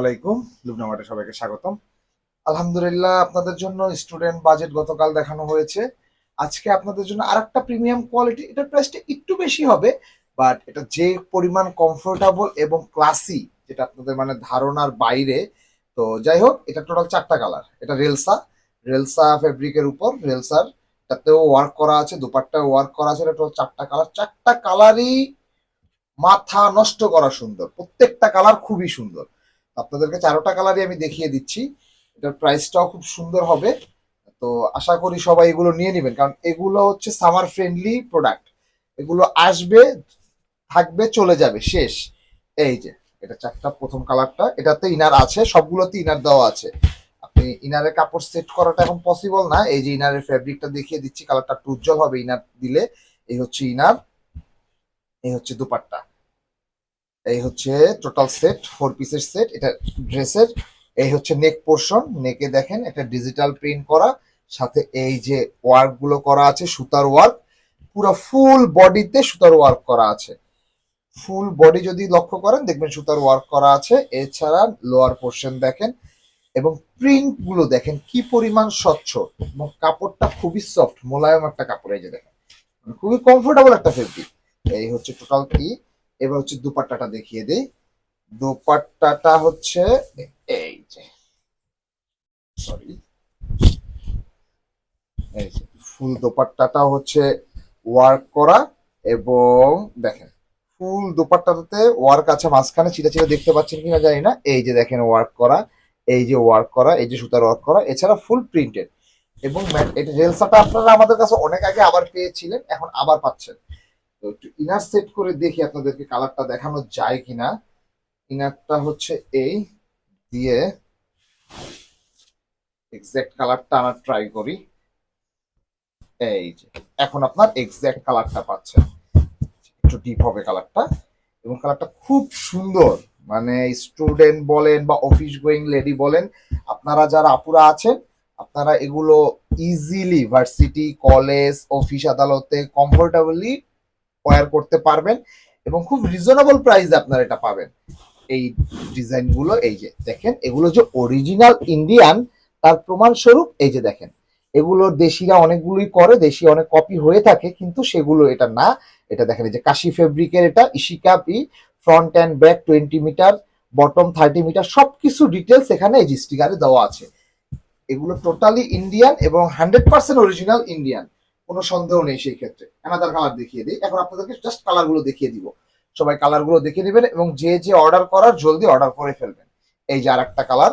আলাইকুম। লুবনামাটে সবাইকে স্বাগতম। আলহামদুলিল্লাহ, আপনাদের জন্য স্টুডেন্ট বাজেট গতকাল দেখানো হয়েছে। আজকে আপনাদের জন্য আরেকটা প্রিমিয়াম কোয়ালিটি এটার প্রাইসটা একটু বেশি হবে বাট এটা যে পরিমাণ কমফোর্টেবল এবং ক্লাসি যেটা আপনাদের মানে ধারণার বাইরে, তো যাই হোক, এটা টোটাল চারটা কালার এটা রেলসা রেলসা ফেব্রিকের উপর, রেলসার এটাতেও ওয়ার্ক করা আছে, দুপাট্টাও ওয়ার্ক করা আছে, এটা টোটাল চারটা কালার চারটা কালারই মাথা নষ্ট করা সুন্দর। প্রত্যেকটা কালার খুবই সুন্দর। আপনাদেরকে চারোটা কালারই আমি দেখিয়ে দিচ্ছি। এটার প্রাইসটাও খুব সুন্দর হবে। তো আশা করি সবাই এগুলো নিয়ে নেবেন। কারণ এগুলো হচ্ছে সামার ফ্রেন্ডলি প্রোডাক্ট এগুলো আসবে, থাকবে, চলে যাবে, শেষ। এই যে, এটা চারটা প্রথম কালারটা এটাতে ইনার আছে, সবগুলোতে ইনার দেওয়া আছে। আপনি ইনারের কাপড় সেট করাটা এখন পসিবল না। এই যে ইনারের ফ্যাব্রিকটা দেখিয়ে দিচ্ছি কালারটা একটু উজ্জ্বল হবে ইনার দিলে। এই হচ্ছে ইনার এই হচ্ছে দুপাট্টা। এই হচ্ছে টোটাল সেট ফোর পিসের সেট এটা ড্রেসের এই হচ্ছে নেক পোর্শন নেকে দেখেন একটা ডিজিটাল প্রিন্ট করা, সাথে এই যে ওয়ার্কগুলো করা আছে, সুতার ওয়ার্ক পুরো ফুল বডিতে সুতার ওয়ার্ক করা আছে। ফুল বডি যদি লক্ষ্য করেন, দেখবেন সুতার ওয়ার্ক করা আছে, এছাড়া লোয়ার পোর্শন দেখেন, এবং প্রিন্টগুলো দেখেন কি পরিমাণ স্বচ্ছ, এবং কাপড়টা খুবই সফট মোলায়েম একটা কাপড় এই যে দেখেন। মানে খুবই কমফোর্টেবল একটা ফেব্রিক এই হচ্ছে টোটাল কি এবার হচ্ছে দুপাট্টাটা দেখিয়ে দিই। দুপাট্টাটা হচ্ছে এই যে। সরি এই যে, ফুল দোপাট্টাটা হচ্ছে ওয়ার্ক করা এবং দেখেন, ফুল দোপাট্টাটাতে ওয়ার্ক আছে মাঝখানে চিটা চিটা দেখতে পাচ্ছেন কিনা জানি না। এই যে দেখেন ওয়ার্ক করা, এই যে ওয়ার্ক করা, এই যে সুতার ওয়ার্ক করা, এছাড়া ফুল প্রিন্টেড। এবং এটা রেলসাটা আপনারা আমাদের কাছে অনেক আগে আবার পেয়েছিলেন, এখন আবার পাচ্ছেন। তো একটু ইনার সেট করে দেখি আপনাদেরকে কালারটা দেখানো যায় কিনা। ইনারটা হচ্ছে এই, দিয়ে এক্সাক্ট কালারটা আনার ট্রাই করি। এই যে, এখন আপনার এক্সাক্ট কালারটা পাচ্ছেন। একটু ডিপ হবে কালারটা এবং কালারটা খুব সুন্দর মানে স্টুডেন্ট বলেন বা অফিস গোয়িং লেডি বলেন, আপনারা যারা আপুরা আছেন, আপনারা এগুলো ইজিলি ভার্সিটি কলেজ অফিস আদালতে কমফোর্টেবলি ওয়্যার করতে পারবেন এবং খুব রিজনেবল প্রাইসে আপনারা এটা পাবেন। এই ডিজাইনগুলো, এই যে দেখেন, এগুলো যে অরিজিনাল ইন্ডিয়ান তার প্রমাণ স্বরূপ এই যে দেখেন, এগুলো দেশিরা অনেকগুলোই করে, দেশি অনেক কপি হয়ে থাকে, কিন্তু সেগুলো এটা না। এটা দেখেন, এই যে কাশি ফেব্রিকের এটা ইশিকাপি front and back twenty metre bottom thirty metre সবকিছু ডিটেলস এখানে এই স্টিকারে দেওয়া আছে। এগুলো টোটালি ইন্ডিয়ান এবং হান্ড্রেড পার্সেন্ট অরিজিনাল ইন্ডিয়ান কোনো সন্দেহ নেই সেই ক্ষেত্রে। অ্যানাদার কালার দেখিয়ে দিই। এখন আপনাদেরকে জাস্ট কালারগুলো দেখিয়ে দিব। সবাই কালারগুলো দেখে নেবেন এবং যে যে অর্ডার করার জলদি অর্ডার করে ফেলবেন। এই যে আর একটা কালার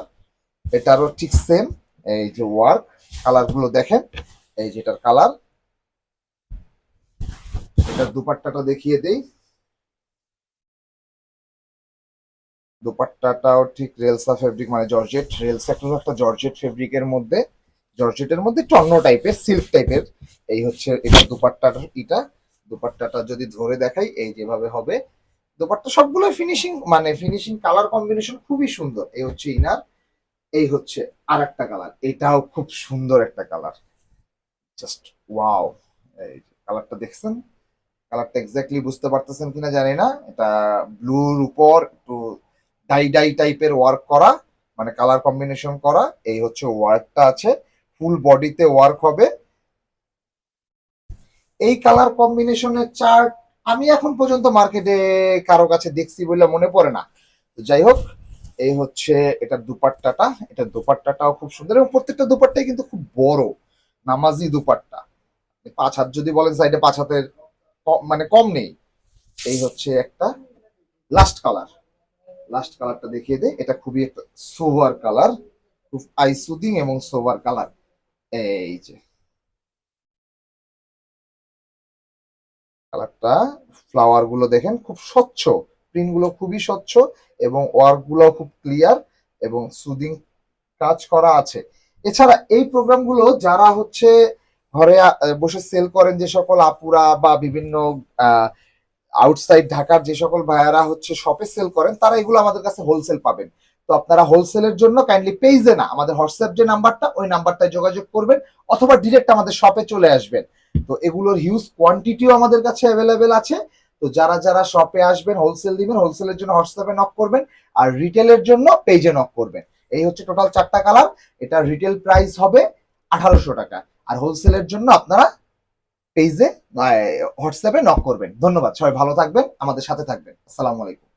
এটারও ঠিক সেম এই যে ওয়ার্ক কালারগুলো দেখেন। এই যে এটার কালার এটার দুপাট্টাটা দেখিয়ে দেই। দুপাট্টাটাও ঠিক রেলসা ফেব্রিক মানে জর্জেট রেলসা একটা জর্জেট ফেব্রিকের মধ্যে জর্জেটের মধ্যে অন্য টাইপের সিল্ক টাইপের এই হচ্ছে এটা দুপাট্টাটা এটা দুপাট্টাটা যদি ধরে দেখাই, এই যেভাবে হবে। দুপাট্টা সবগুলো ফিনিশিং মানে ফিনিশিং কালার কম্বিনেশন খুবই সুন্দর। এই হচ্ছে ইনার এই হচ্ছে আর একটা কালার এটাও খুব সুন্দর একটা কালার জাস্ট ওয়াও এই কালারটা দেখছেন? কালারটা এক্স্যাক্টলি বুঝতে পারতেছেন কিনা জানি না। এটা ব্লুর উপর একটু ডাই ডাই টাইপের ওয়ার্ক করা মানে কালার কম্বিনেশন করা। এই হচ্ছে ওয়ার্কটা আছে। ফুল বডিতে ওয়ার্ক হবে। এই কালার কম্বিনেশনের চার্ট আমি এখন পর্যন্ত মার্কেটে কারও কাছে দেখছি বলে মনে পড়ে না। যাই হোক, এই হচ্ছে এটার দুপাট্টাটা। এটার দুপাট্টাটাও খুব সুন্দর এবং প্রত্যেকটা দুপাট্টাই কিন্তু খুব বড়, নামাজি দুপাট্টা। পাঁচ হাত যদি বলেন সাইডে পাঁচ হাতের মানে কম নেই। এই হচ্ছে একটা লাস্ট কালার লাস্ট কালারটা দেখিয়ে দেয় এটা খুবই একটা সোভার কালার খুব আই সুদিং এবং সোভার কালার এই যে কালারটা ফ্লাওয়ারগুলো দেখেন, খুব স্বচ্ছ। প্রিন্টগুলো খুবই স্বচ্ছ এবং ওয়ার্কগুলো খুব ক্লিয়ার এবং সুদিং কাজ করা আছে। এছাড়া এই প্রোগ্রামগুলো যারা হচ্ছে ঘরে বসে সেল করেন যে সকল আপুরা বা বিভিন্ন আউটসাইড ঢাকার যে সকল ভাইয়ারা হচ্ছে শপে সেল করেন, তারা এগুলো আমাদের কাছে হোলসেল পাবেন। তো আপনারা হোলসেলের জন্য কাইন্ডলি পেজে না, আমাদের হোয়াটসঅ্যাপ যে নাম্বারটা ওই নাম্বারটায় যোগাযোগ করবেন, অথবা ডিরেক্ট আমাদের শপে চলে আসবেন। তো এগুলোর হিউজ কোয়ান্টিটিও আমাদের কাছে অ্যাভেলেবেল আছে। তো যারা যারা শপে আসবেন হোলসেল দিবেন হোলসেলের জন্য হোয়াটসঅ্যাপে নক করবেন, আর রিটেলের জন্য পেজে নক করবেন। এই হচ্ছে টোটাল চারটা কালার এটা রিটেল প্রাইস হবে আঠারোশো টাকা। আর হোলসেলের জন্য আপনারা পেজে হোয়াটসঅ্যাপে নক করবেন। ধন্যবাদ সবাই ভালো থাকবেন আমাদের সাথে থাকবেন। আসসালামু আলাইকুম।